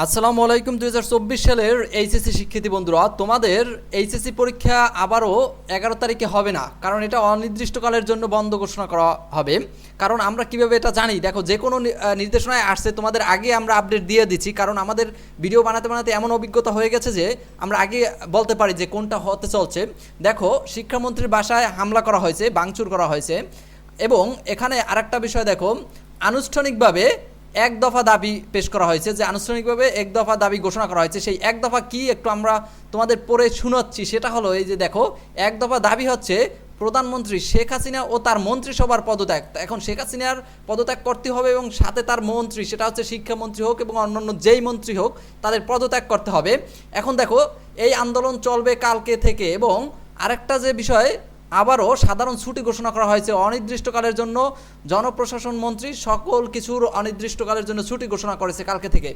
আসসালামু আলাইকুম দু হাজার চব্বিশ সালের এইচএসসি শিক্ষার্থী বন্ধুরা, তোমাদের এইচএসসি পরীক্ষা আবারও এগারো তারিখে হবে না, কারণ এটা অনির্দিষ্টকালের জন্য বন্ধ ঘোষণা করা হবে। কারণ আমরা কীভাবে এটা জানি? দেখো, যে কোনো নির্দেশনায় আসছে, তোমাদের আগে আমরা আপডেট দিয়ে দিচ্ছি, কারণ আমাদের ভিডিও বানাতে বানাতে এমন অভিজ্ঞতা হয়ে গেছে যে আমরা আগে বলতে পারি যে কোনটা হতে চলছে। দেখো, শিক্ষামন্ত্রীর বাসায় হামলা করা হয়েছে, ভাঙচুর করা হয়েছে, এবং এখানে আরেকটা বিষয় দেখো, আনুষ্ঠানিকভাবে এক দফা দাবি পেশ করা হয়েছে যে আনুষ্ঠানিকভাবে এক দফা দাবি ঘোষণা করা হয়েছে। সেই এক দফা কি একটু আমরা তোমাদের পড়ে শুনাচ্ছি, সেটা হলো এই যে দেখো, এক দফা দাবি হচ্ছে প্রধানমন্ত্রী শেখ হাসিনা ও তার মন্ত্রিসভার পদত্যাগ। এখন শেখ হাসিনার পদত্যাগ করতে হবে এবং সাথে তার মন্ত্রী, সেটা হচ্ছে শিক্ষামন্ত্রী হোক এবং অন্যান্য যেই মন্ত্রী হোক, তাদের পদত্যাগ করতে হবে। এখন দেখো, এই আন্দোলন চলবে কালকে থেকে এবং আরেকটা যে বিষয় আবারও সাধারণ ছুটি ঘোষণা করা হয়েছে। অনির্দিষ্টকালের জন্য জনপ্রশাসন মন্ত্রী সকল কিছুর অনির্দিষ্টকালের জন্য ছুটি ঘোষণা করেছে কালকে থেকে।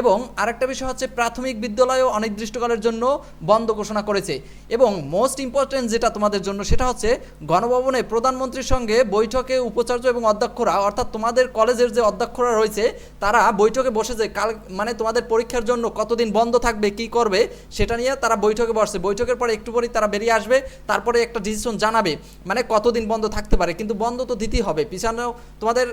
এবং আরেকটা বিষয় হচ্ছে, প্রাথমিক বিদ্যালয়ও অনির্দিষ্টকালের জন্য বন্ধ ঘোষণা করেছে। এবং মোস্ট ইম্পর্টেন্ট যেটা তোমাদের জন্য, সেটা হচ্ছে গণভবনে প্রধানমন্ত্রীর সঙ্গে বৈঠকে উপাচার্য এবং অধ্যক্ষরা, অর্থাৎ তোমাদের কলেজের যে অধ্যক্ষরা রয়েছে, তারা বৈঠকে বসেছে কাল মানে তোমাদের পরীক্ষার জন্য কতদিন বন্ধ থাকবে, কি করবে, সেটা নিয়ে তারা বৈঠকে বসছে বৈঠকের পরে একটু পরেই তারা বেরিয়ে আসবে, তারপরে একটা ডিসিশন জানাবে মানে কতদিন বন্ধ থাকতে পারে, কিন্তু বন্ধ তো দিতেই হবে। পিছানো তোমাদের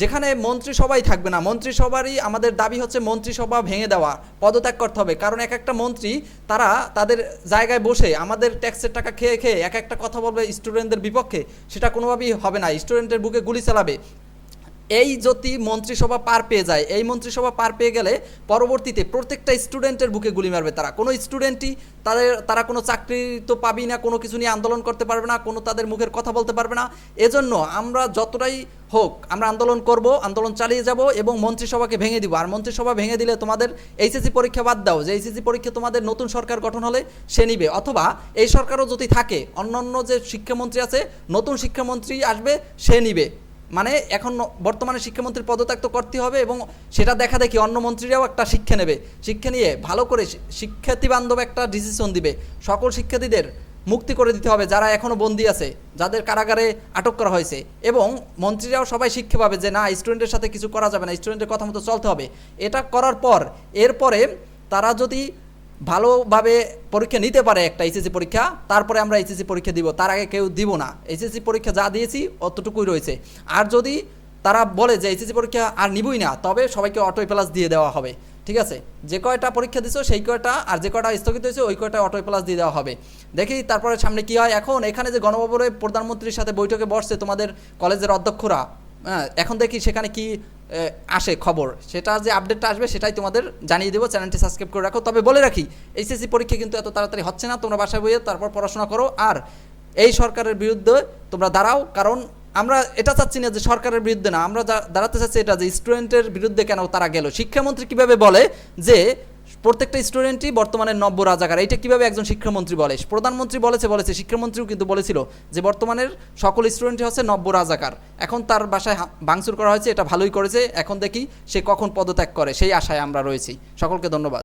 যেখানে মন্ত্রিসভাই থাকবে না, মন্ত্রিসভারই আমাদের দাবি হচ্ছে মন্ত্রিসভা ভেঙে দেওয়া, পদত্যাগ করতে হবে। কারণ এক একটা মন্ত্রী, তারা তাদের জায়গায় বসে আমাদের ট্যাক্সের টাকা খেয়ে খেয়ে এক একটা কথা বলবে স্টুডেন্টদের বিপক্ষে, সেটা কোনোভাবেই হবে না। স্টুডেন্টের বুকে গুলি চালাবে। এই যদি মন্ত্রিসভা পার পেয়ে যায়, এই মন্ত্রিসভা পার পেয়ে গেলে পরবর্তীতে প্রত্যেকটা স্টুডেন্টের বুকে গুলি মারবে তারা। কোনো স্টুডেন্টই তাদের, তারা কোনো চাকরি তো পাবেই না, কোনো কিছু নিয়ে আন্দোলন করতে পারবে না, কোনো তাদের মুখের কথা বলতে পারবে না। এজন্য আমরা যতটাই হোক আমরা আন্দোলন করব, আন্দোলন চালিয়ে যাব এবং মন্ত্রিসভাকে ভেঙে দিব। আর মন্ত্রিসভা ভেঙে দিলে তোমাদের এইচএসি পরীক্ষা বাদ দাও। যে এইচএসি পরীক্ষা তোমাদের নতুন সরকার গঠন হলে সে নিবে। অথবা এই সরকারও যদি থাকে, অন্যান্য যে শিক্ষামন্ত্রী আছে, নতুন শিক্ষামন্ত্রী আসবে, সে নিবে। মানে এখন বর্তমানে শিক্ষামন্ত্রীর পদত্যাগ তো করতে হবে এবং সেটা দেখা দেখি অন্য মন্ত্রীরাও একটা শিক্ষা নেবে। শিক্ষা নিয়ে ভালো করে শিক্ষার্থী বান্ধব একটা ডিসিশন দিবে। সকল শিক্ষার্থীদের মুক্তি করে দিতে হবে যারা এখনও বন্দি আছে, যাদের কারাগারে আটক করা হয়েছে এবং মন্ত্রীরাও সবাই শিক্ষা পাবে যে না স্টুডেন্টের সাথে কিছু করা যাবে না স্টুডেন্টের কথা মতো চলতে হবে। এটা করার পর, এরপরে তারা যদি ভালোভাবে পরীক্ষা নিতে পারে একটা এইচএসসি পরীক্ষা, তারপরে আমরা এইচএসসি পরীক্ষা দিব, তার আগে কেউ দিব না। এইচএসসি পরীক্ষা যা দিয়েছি, অতটুকুই রয়েছে। আর যদি তারা বলে যে এইচএসসি পরীক্ষা আর নিবই না, তবে সবাইকে অটো প্লাস দিয়ে দেওয়া হবে, ঠিক আছে? যে কয়টা পরীক্ষা দিছো, সেই কয়টা, আর যে কয়টা স্থগিত হয়েছে, ওই কয়টা অটো প্লাস দিয়ে দেওয়া হবে। দেখি তারপরে সামনে কি হয়। এখন এখানে যে গণভবনে প্রধানমন্ত্রীর সাথে বৈঠকে বসছে তোমাদের কলেজের অধ্যক্ষরা হ্যাঁ এখন দেখি সেখানে কি আসে খবর। সেটা যে আপডেটটা আসবে সেটাই তোমাদের জানিয়ে দেবো। চ্যানেলটি সাবস্ক্রাইব করে রাখো। তবে বলে রাখি, এইচএসসি পরীক্ষা কিন্তু এত তাড়াতাড়ি হচ্ছে না। তোমরা বাসায় বইয়ে তারপর পড়াশোনা করো। আর এই সরকারের বিরুদ্ধে তোমরা দাঁড়াও। কারণ আমরা এটা চাচ্ছি না যে সরকারের বিরুদ্ধে না। আমরা দাঁড়াতে চাচ্ছি এটা যে স্টুডেন্টের বিরুদ্ধে কেন তারা গেল। শিক্ষামন্ত্রী কীভাবে বলে যে প্রত্যেকটা স্টুডেন্টই বর্তমানে নব্য রাজাকার। এইটা কীভাবে একজন শিক্ষামন্ত্রী বলে? প্রধানমন্ত্রী বলেছে বলেছে, শিক্ষামন্ত্রীও কিন্তু বলেছিল যে বর্তমানের সকল স্টুডেন্টই হচ্ছে নব্য রাজাকার। এখন তার বাসায় ভাঙচুর করা হয়েছে, এটা ভালোই করেছে, এখন দেখি সে কখন পদত্যাগ করে, সেই আশায় আমরা রয়েছি। সকলকে ধন্যবাদ।